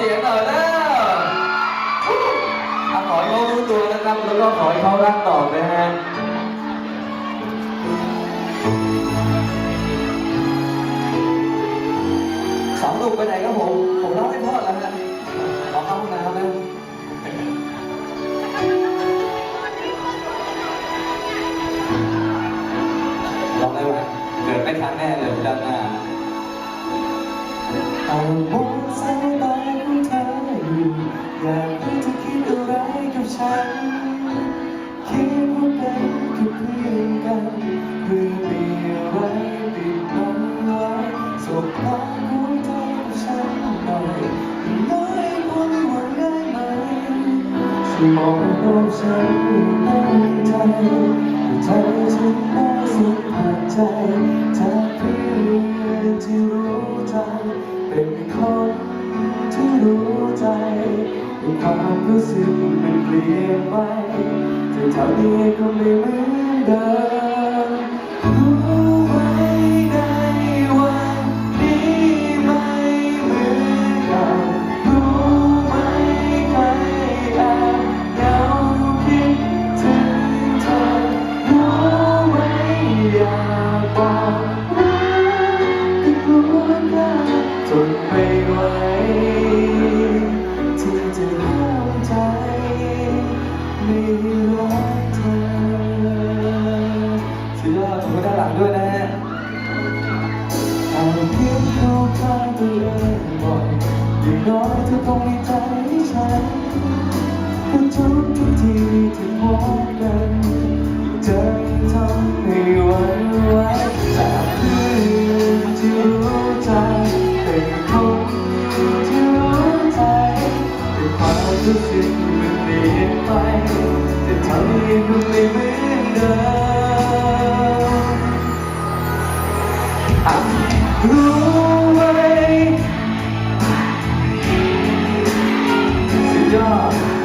สียงหน่อยแล้วอะขอให้เขารู้ตัวนะครับ แล้วก็ขอให้เขารักต่อนะฮะสองหนุ่มไปไหนครับผม ผมร้องให้พ่อแล้วฮะขอเข้าห้องน้ำนะร้องได้ไหมเกิดไม่ทันแน่เลยด้านหน้าเอ อยากให้เธอคิดอะไรกับฉัน คิดว่าเป็นแค่เพื่อนกันเพื่อมีอะไรปิดบังไว้สบตาของเธอกับฉันหน่อยน้อยคนหวังได้ไหมช่วยมองโลกฉันตั้งใจใจฉันได้สัมผัสใจจากเพื่อนที่รู้ใจ เป็นคนที่รู้ใจ ความรู้สึกมันเปลี่ยนไปแต่เท่านี้ก็ไม่เหมือนเดิม ที่จะห้ามใจไม่รักเธอสุดยอดขอบคุณด้านหลังด้วยนะฮะเอาเพียงเข้าข้างตัวเองบ่อยอย่างน้อยเธอคงมีใจให้ฉันทุกทุก อน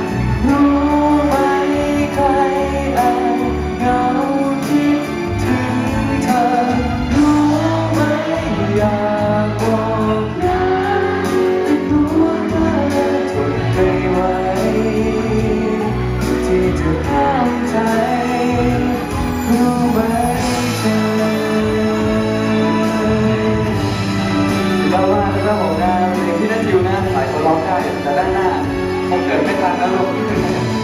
แต่ด้านหน้าคงเกิดไม่ทันนะลูก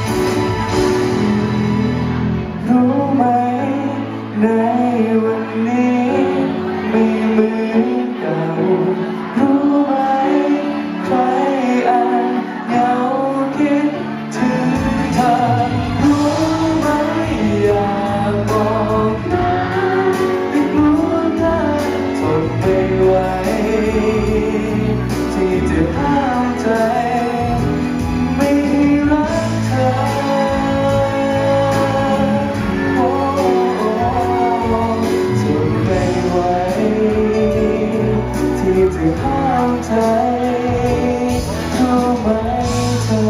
ที่จะห้ามใจรู้ไหมเธอ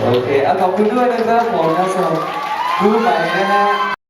โอเคเอาขอบคุณด้วยนะครับผมนะสำหรับรู้ไหมนะฮะ